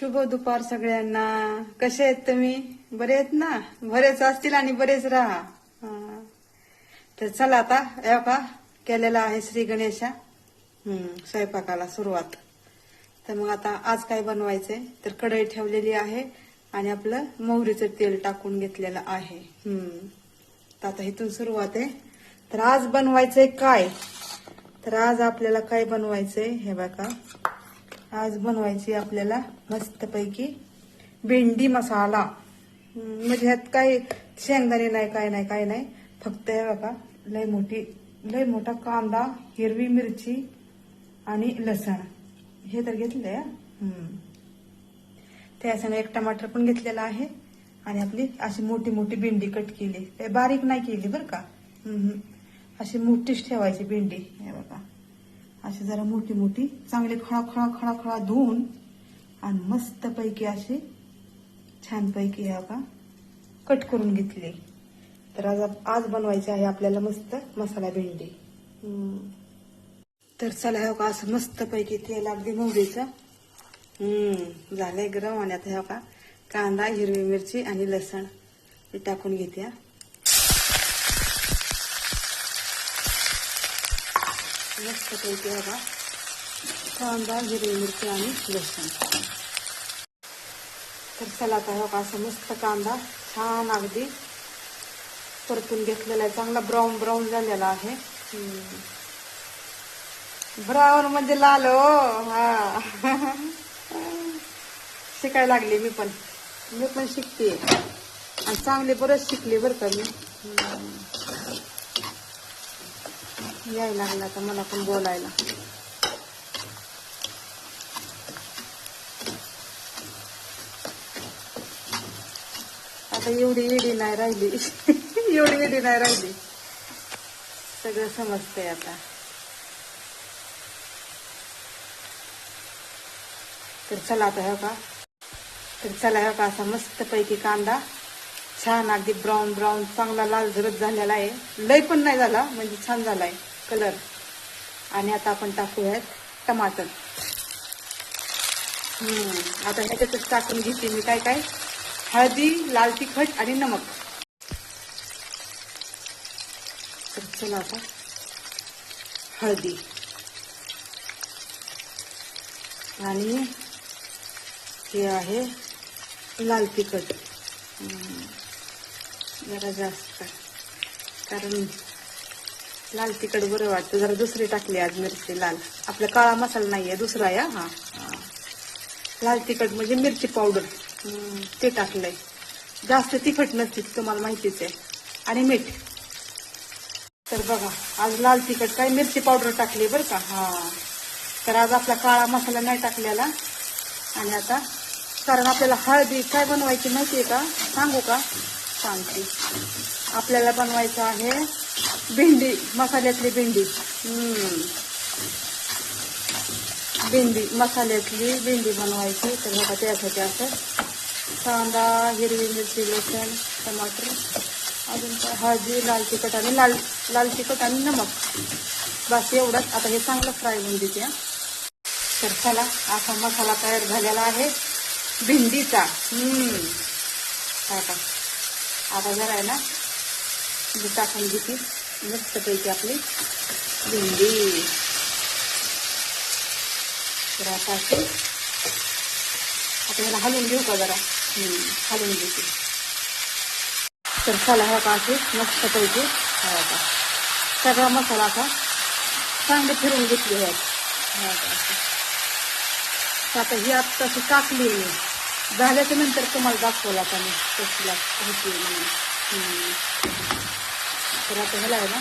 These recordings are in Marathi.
शुभ दुपार सगळ्यांना. कसे आहेत तुम्ही? बरे आहेत ना? बरेच असतील आणि बरेच राहा. तर चला आता या का केलेला आहे श्री गणेशा. स्वयंपाकाला सुरुवात. तर मग आता आज काय बनवायचंय? तर कढई ठेवलेली आहे आणि आपलं मोहरीचं तेल टाकून घेतलेलं आहे. हम्म. तर आता इथून सुरुवात आहे. तर आज बनवायचंय काय? तर आज आपल्याला काय बनवायचंय? हे बघा. आज बनवायची आपल्याला मस्तपैकी भेंडी मसाला. म्हणजे ह्यात काही शेंगदाणे नाही काय नाही काय नाही. फक्त हे बघा लय मोठी लय मोठा कांदा हिरवी मिरची आणि लसण. हे तर घेतलंय त्यासंग एक टमाटर पण घेतलेला आहे आणि आपली अशी मोठी मोठी भेंडी कट केली. ते बारीक नाही केली बरं का? अशी मोठीच ठेवायची भेंडी. हे बघा. अशी जरा मोठी मोठी चांगली खळा खळा खळा खळा धुवून आणि मस्त पैकी अशी छान पैकी का कट करून घेतली. तर आज आज बनवायची आहे आपल्याला मस्त मसाला भेंडी. तर चला हे का असं मस्त पैकी तेल अगदी मोहरीचं. हम्म. झालंय गरम आणि आता हे का कांदा हिरवी मिरची आणि लसण हे टाकून घेते हा. मस्त पैकी हे बघा कांदा हिरवी मिरची आणि लसण तर चला आता हे बघा असं मस्त कांदा छान अगदी परतून घेतलेला आहे चांगला ब्राऊन ब्राऊन झालेला आहे हम्म. ब्राऊन म्हणजे लाल हो हा शिकायला लागले मी पण मी पण शिकते आणि चांगले बरंच शिकले बरं का मी याय यायला लागला आता मला पण बोलायला. आता एवढी एडी नाही राहिली. एवढी एडी नाही राहिली. सगळं समजतंय आता. तर चला आता हो का तर चला हे का असा मस्त पैकी कांदा. छान अगदी ब्राऊन ब्राऊन चांगला लाल झरत झालेला आहे. लय पण नाही झाला म्हणजे छान झालाय. कलर. आणि आता आपण टाकूयात टमाटर. हम्म आता ह्याच्यातच टाकून घेते मी काय काय? हळदी लाल तिखट आणि नमक. तर चला आता हळदी. आणि हे आहे लाल तिखट. जरा जास्त. कारण लाल तिखट बरं वाटतं. जरा दुसरी टाकली आज मिरची लाल. आपला काळा मसाला नाही आहे दुसरा या. हा. लाल तिखट म्हणजे मिरची पावडर. ते टाकलंय. जास्त तिखट नसते तुम्हाला माहितीच आहे. आणि मीठ. तर बघा आज लाल तिखट काय मिरची पावडर टाकली बरं का? हा. तर आज आपला काळा मसाला नाही टाकलेला. आणि आता कारण आपल्याला हळदी काय बनवायची माहिती आहे का? सांगू का? सांगते. आपल्याला बनवायचं आहे भेंडी मसाल्यातली भेंडी. भेंडी मसाल्यातली भेंडी बनवायची. तर बघा त्यासाठी असं कांदा हिरवी मिरची लसण टमाटर अजून हळदी लाल तिखट आणि लाल लाल तिखट आणि नमक. बस एवढंच. आता हे चांगलं फ्राय होऊन देते. तर चला असा मसाला तयार झालेला आहे भेंडीचा. काय का आता जरा आहे ना टाकून घेते. मस्तपैकी आपली भेंडी. तर आता आता ह्याला हलवून घेऊ का जरा? हलवून घेते. तर चला हा का असे मस्तपैकी का सगळा मसाला असा चांगले फिरून घेतली ह्यात आता ही आता अशी टाकली झाल्याच्यानंतर तुम्हाला दाखवला आता मी कसला होती म्हणून. तर आता ह्याला आहे ना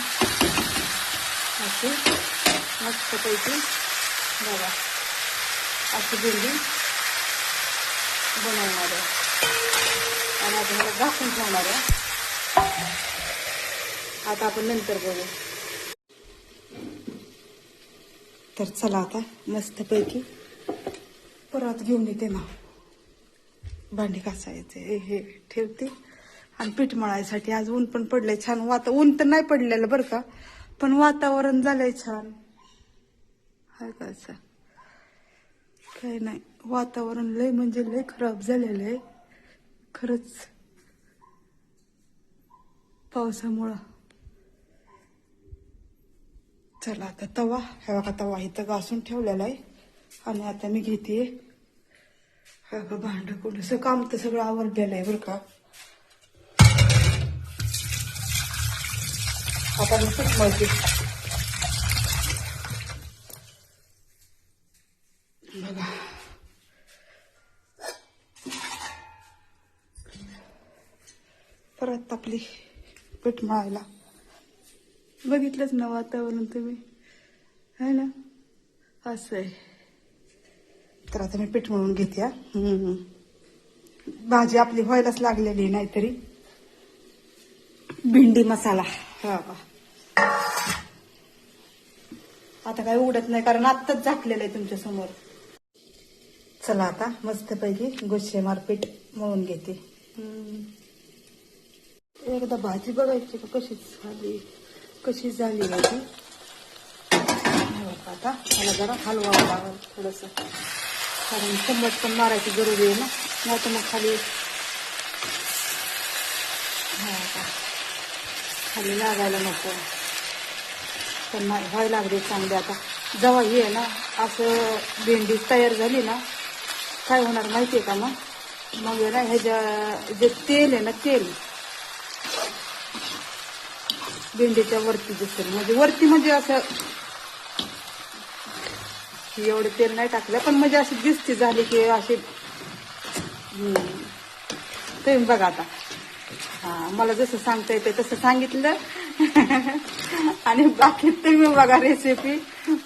अशी मस्तपैकी बघा अशी बिल्डिंग बनवणार आहे. आणि आता ह्याला झाकून ठेवणार आहे. आता आपण नंतर बघू. तर चला आता मस्तपैकी परत घेऊन येते ना. भांडी कासायचे हे हे ठेवते. आणि पीठ मळायसाठी. आज ऊन पण पडलंय छान. वाता ऊन तर नाही पडलेलं बरं का. पण वातावरण झालंय छान. हाय का असं? काही नाही. वातावरण लय म्हणजे लय खराब झालेलं आहे. खरंच. पावसामुळं. चला आता तवा. हे बघा तवा इथं घासून ठेवलेला आहे. आणि आता मी घेते. हे बघा भांड कोणसं काम तर सगळं आवडलेलं आहे बरं का. आता नुसतीच मळते बघा परत आपली पीठ मळायला बघितलंच ना वातावरण तुम्ही. है ना? असं आहे. तर आता मी पीठ मळून घेते हम्म. भाजी आपली व्हायलाच लागलेली नाहीतरी. भेंडी मसाला. हा आता काय उघडत नाही कारण आत्ताच झाकलेलं आहे तुमच्यासमोर. चला आता मस्तपैकी गुच्छे मारपीट मळून घेते. एकदा भाजी बघायची का कशी झाली? कशी झाली भाजी? आता. मला जरा हलवावं लागेल थोडस. कारण चम्मच पण मारायची जरुरी आहे ना. नाही तर मग खाली हा का खाली लागायला नको. पण नाही व्हायला लागले चांगले आता. जेव्हा हे आहे ना असं भेंडी तयार झाली ना काय होणार माहितीये का मग? मग आहे ना ह्याच्या जे तेल आहे ना तेल. भेंडीच्या वरती दिसेल. म्हणजे वरती म्हणजे असं एवढं तेल नाही टाकलं पण म्हणजे अशी दिसती झाली की अशी तुम्ही बघा आता. मला जसं सांगता येते तसं सांगितलं. आणि बाकी तुम्ही बघा रेसिपी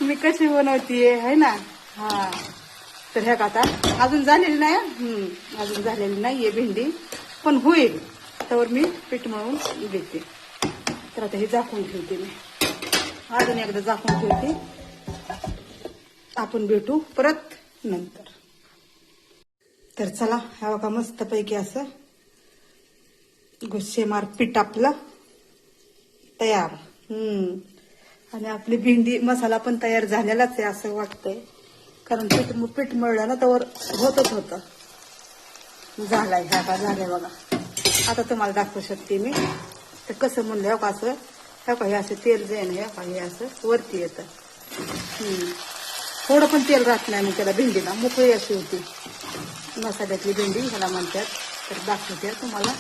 मी कशी बनवतीये है ना? हा. तर ह्या का आता अजून झालेली नाही अजून झालेली नाहीये भेंडी पण होईल. त्यावर मी पीठ मळून देते तर आता हे झाकून ठेवते मी. अजून एकदा झाकून ठेवते. आपण भेटू परत नंतर. तर चला हा बघा मस्तपैकी असं गुस्सेमार पीठ आपलं तयार. हम्म. आणि आपली भेंडी मसाला पण तयार झालेलाच आहे असं वाटतंय. कारण पीठ पीठ मळलं ना तर होतच होतं. झालाय ह्या का झालंय बघा. आता तुम्हाला दाखवू शकते मी. तर कसं म्हणलं हो का असं हे का हे असं तेल जाईन हे का हे असं वरती येतं. थोडं पण तेल राहत नाही मी त्याला भेंडीला. मोकळी अशी होती. मसाल्यातली भेंडी ह्याला म्हणतात. तर दाखवते तुम्हाला.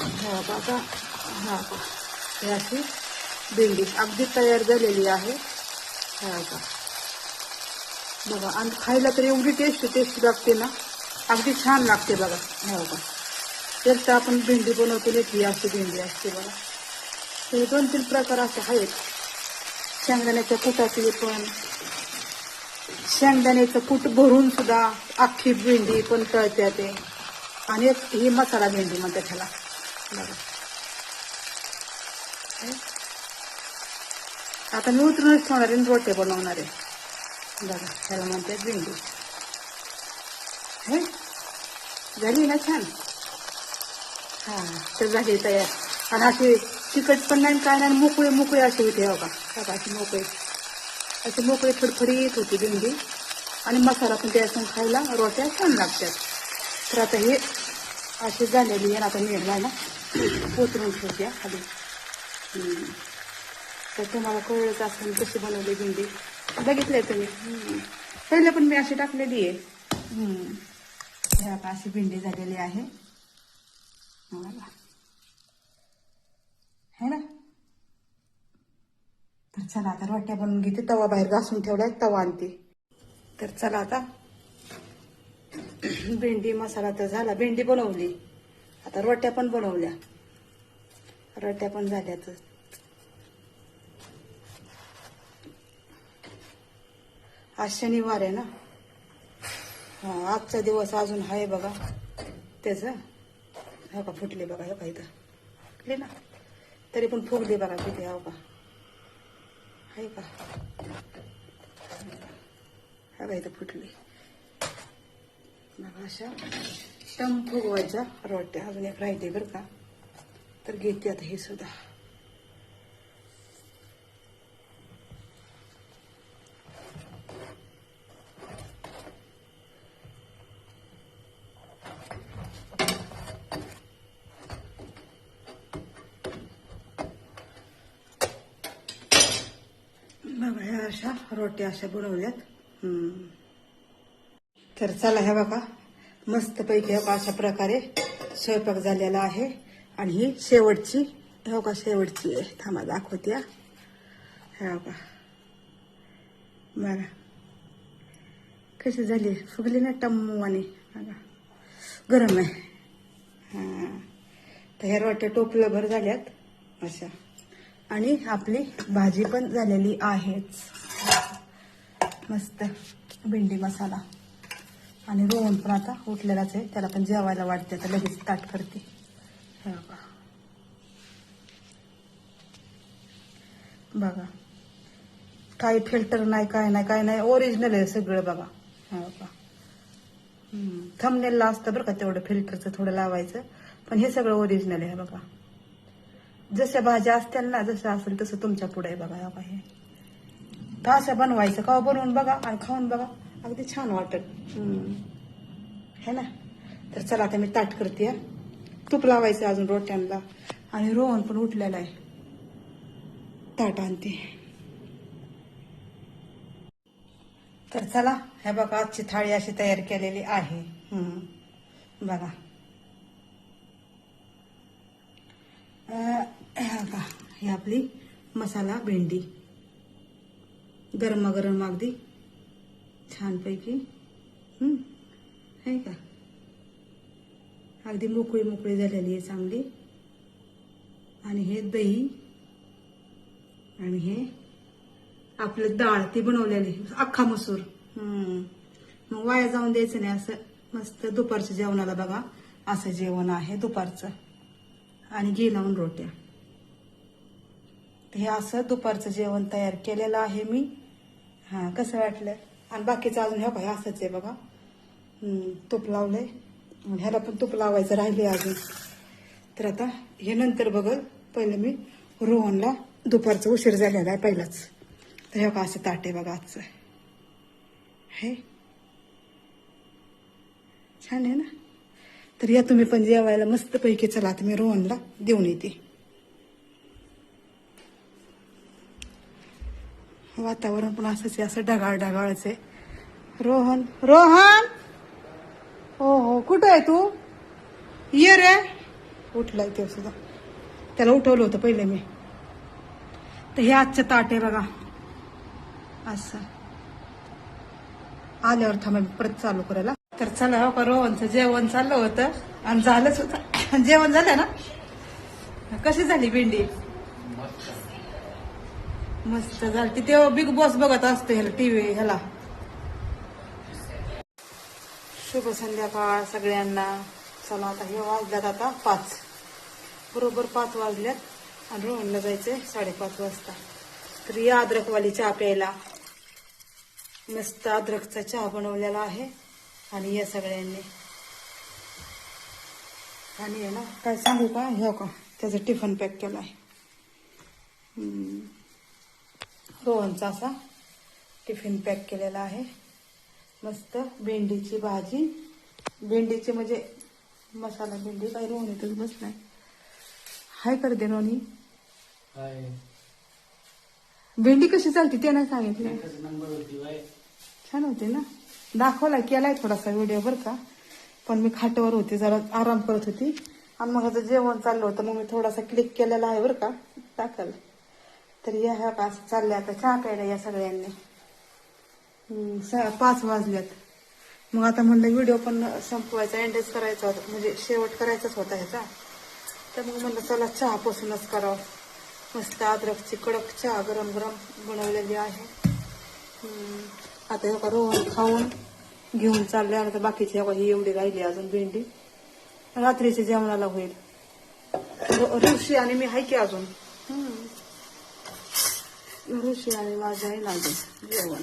हा का हा का हे अशी भेंडी अगदी तयार झालेली आहे. हा का बघा आणि खायला तर एवढी टेस्ट टेस्ट लागते ना. अगदी छान लागते बघा. हो का तर तर आपण भेंडी बनवतो ही अशी भेंडी असते बघा. हे दोन तीन प्रकार असे आहेत. शेंगदाण्याच्या कुटाची पण. शेंगदाण्याचं कूट भरून सुद्धा अख्खी भेंडी पण तळत्या ते. आणि एक ही मसाला भेंडी म्हणतात ह्याला. बघा आता मी उतरूनच ठेवणार आहे आणि रोटे बनवणार आहे बघा ह्याला म्हणतात भेंडी हे झाली ना छान हां तर झाली तयार आणि अशी तिखट पण नाही काय नाही मोकळे मोकळे असे होते हो का बघा असे मोकळे अशी मोकळी फडफडीत होती भेंडी आणि मसाला पण त्यातून खायला रोट्या छान लागतात तर आता हे अशी झालेली आहे ना आता मिळणार ना पोतरून ठेवत्या खाली. तर तुम्हाला कळलंच असेल कशी बनवली भेंडी? बघितलंय तुम्ही. पहिले पण मी अशी टाकलेली आहे. हम्म. आता अशी भेंडी झालेली आहे. है ना? तर चला आता वाट्या बनवून घेते. तवा बाहेर घासून ठेवलाय तवा आणते. तर चला आता. भेंडी मसाला तर झाला. भेंडी बनवली. आता रोट्या पण बनवल्या. रोट्या पण झाल्या तर आज शनिवार आहे ना? हा आजचा दिवस अजून आहे बघा. त्याच हो. का? फुटले बघा हे का इथं? फुटले ना? तरी पण फुगले बघा किती हो का? आहे का? हा का इथं फुटली? बघा अशा. स्टम रोट्या. अजून एक राहते बरं का. तर घेते आता हे सुद्धा. ह्या अशा रोट्या अशा बनवल्यात तर चला ह्या बघा. मस्तपैकी हो का अशा प्रकारे स्वयंपाक झालेला आहे. आणि ही शेवटची हो का शेवटची आहे. थांबा दाखवते हो. का बघा. कशी झाली? फुगली ना टम्मूवाने. आणि बघा. गरम आहे. हा. तर ह्या वाटतं टोपलं भर झाल्यात. अशा. आणि आपली भाजी पण झालेली आहेच. मस्त. भेंडी मसाला. आणि रोहन पण आता उठलेलाच आहे. त्याला पण जेवायला वाटते आता लगेच ताट करते. हे बघा. बघा. काही फिल्टर नाही काय नाही काय नाही. ओरिजिनल आहे सगळं बघा. हे बघा. थमनेलला असतं बरं का तेवढं फिल्टरचं थोडं लावायचं. पण हे सगळं ओरिजिनल आहे हे बघा. जशा भाज्या असतील ना जसं असेल तसं तुमच्यापुढे आहे बघा हे बघा हे. असं बनवायचं. का हो बनवून बघा आणि खाऊन बघा. अगदी छान वाटत. है ना? तर चला आता मी ताट करते तूप लावायचं अजून रोट्यांना. आणि रोहन पण उठलेला आहे. ताट आणते. तर चला हे बघा आजची थाळी अशी तयार केलेली आहे. बघा. बघा ही आपली मसाला भेंडी. गरमागरम अगदी. छानपैकी. आहे का? अगदी मोकळी मोकळी झालेली आहे चांगली. आणि हे दही आणि हे आपलं डाळ ती बनवलेली. अख्खा मसूर. हम्म. मग वाया जाऊन द्यायचं नाही असं. मस्त दुपारच्या जेवणाला बघा. असं जेवण आहे दुपारचं. आणि घी लावून रोट्या. हे असं दुपारचं जेवण तयार केलेलं आहे मी. हा कसं वाटलं? आणि बाकीचं अजून ह्या काय असंच आहे बघा. तूप लावलंय. आणि ह्याला पण तूप लावायचं राहिले अजून. तर आता हे नंतर बघल पहिलं मी रोहनला दुपारचं उशीर झालेला आहे पहिलाच. तर हे का असं ताट आहे बघा आजचं. हे. छान आहे ना? तर या तुम्ही पण जेवायला मस्तपैकी चला आता मी रोहनला देऊन येते. वातावरण पण असंच आहे असं ढगाळ ढगाळच आहे. रोहन रोहन! हो हो कुठं आहे तू? ये रे! उठलाय ते सुद्धा. त्याला उठवलं होतं पहिले मी. तर हे आजचं ताट आहे बघा. असं. आल्यावर थांबा मी परत चालू करायला. तर चला हो का रोहनचं जेवण चाललं होतं. आणि झालंच होतं. जेवण झालं ना? कशी झाली भेंडी? मस्त झाली तेव्हा बिग बॉस बघत असतो ह्याला टीव्ही ह्याला. शुभ संध्याकाळ सगळ्यांना. चला आता हे वाजल्यात आता पाच. बरोबर पाच वाजल्यात आणि रोहनला जायचंय साडेपाच वाजता. तर या अद्रकवाली चहा प्यायला. मस्त अद्रकचा चहा बनवलेला आहे आणि या सगळ्यांनी. आणि याला ना काय सांगू का? हे हो का? त्याचं टिफन पॅक केला आहे रोहनचा असा टिफिन पॅक केलेला आहे. मस्त भेंडीची भाजी. भेंडीची म्हणजे मसाला भेंडी काय रोहन इथंच बसलाय. हाय कर दे रोहनी. भेंडी कशी चालते ते नाही सांगितलं. छान होते ना? दाखवला केलाय थोडासा व्हिडिओ बरं का? पण मी खाटावर होते जरा आराम करत होती. आणि मग जेवण चाललं होतं मग मी थोडासा क्लिक केलेला आहे बरं का? टाकल तर या ह्या पाच चालल्या आता चहा प्यायला या सगळ्यांनी. स- पाच वाजल्यात मग आता म्हणलं व्हिडिओ पण संपवायचा एंडेज करायचा होता म्हणजे शेवट करायचाच होता ह्याचा. तर मग म्हणलं चला चहा पासूनच करावं. मस्त अद्रकची कडक चहा गरम गरम बनवलेली आहे. आता एका रोहन खाऊन घेऊन चालले आणि आता बाकीची हे ही एवढी राहिली अजून भेंडी. रात्रीच्या जेवणाला होईल. ऋषी आणि मी हाय की अजून? हम्म. ऋषी आणि माझ्या आहे ना अजून जेवण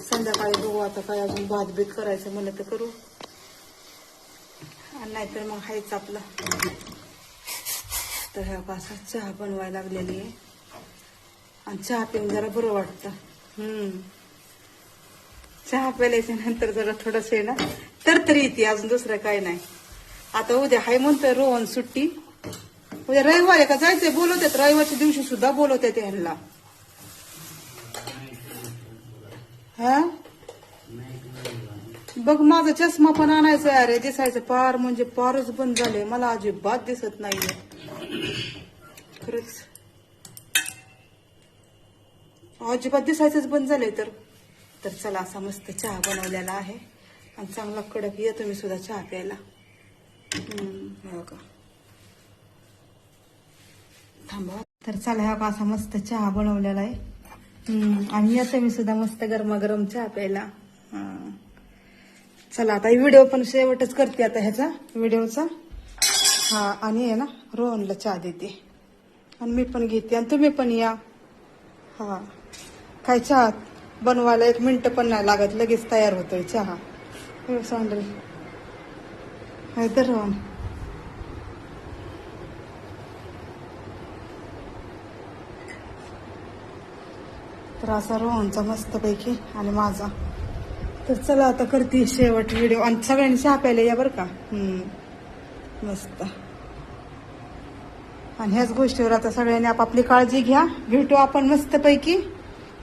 संध्याकाळी बघू आता काय अजून भात बीत करायचं म्हणलं तर करू आणि नाहीतर मग हायच आपलं. तर ह्या असा चहा बनवायला लागलेली आहे आणि चहा पिऊन जरा बरं वाटतं. हम्म. चहा प्यायल्याच्या नंतर जरा थोडस आहे ना तर तरी येते अजून दुसरं काय नाही आता उद्या हाय म्हणतं रोहन सुट्टी. म्हणजे रविवार आहे का जायचंय बोलवतात रविवारच्या दिवशी सुद्धा बोलवतात ह्यांना हा बघ माझा चष्मा पण आणायचा आहे अरे दिसायचं पार म्हणजे पारच बंद झाले मला अजिबात दिसत नाहीये खरंच अजिबात दिसायचंच बंद झाले तर तर चला असा मस्त चहा बनवलेला आहे आणि चांगला कडक या तुम्ही सुद्धा चहा प्यायला हम्म, का थांबा. तर चला हा असा मस्त चहा बनवलेला आहे. आणि येते मी सुद्धा मस्त गरमागरम चहा प्यायला. चला आता व्हिडिओ पण शेवटच करते आता ह्याचा व्हिडिओचा. हा आणि आहे ना रोहनला चहा देते. आणि मी पण घेते आणि तुम्ही पण या. हा. काय चहा बनवायला एक मिनिट पण नाही लागत लगेच तयार होतोय चहा. सांडल. तर रोहन. तर असा रोहनचा मस्तपैकी आणि माझा. तर चला आता करते शेवट व्हिडिओ आणि सगळ्यांनी चहा प्यायला या बरं का? हम्म. मस्त. आणि ह्याच गोष्टीवर आता सगळ्यांनी आपापली काळजी घ्या. भेटू आपण मस्तपैकी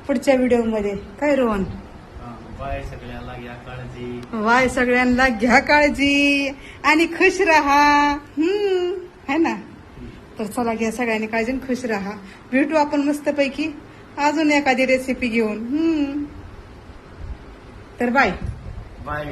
पुढच्या व्हिडिओमध्ये काय रोहन? बाय सगळ्याला घ्या काळजी. वाय सगळ्यांना घ्या काळजी. आणि खुश राहा. हम्म. है ना? तर चला घ्या सगळ्यांनी काळजी आणि खुश राहा. भेटू आपण मस्तपैकी. अजून एखादी रेसिपी घेऊन. हम्म. तर बाय बाय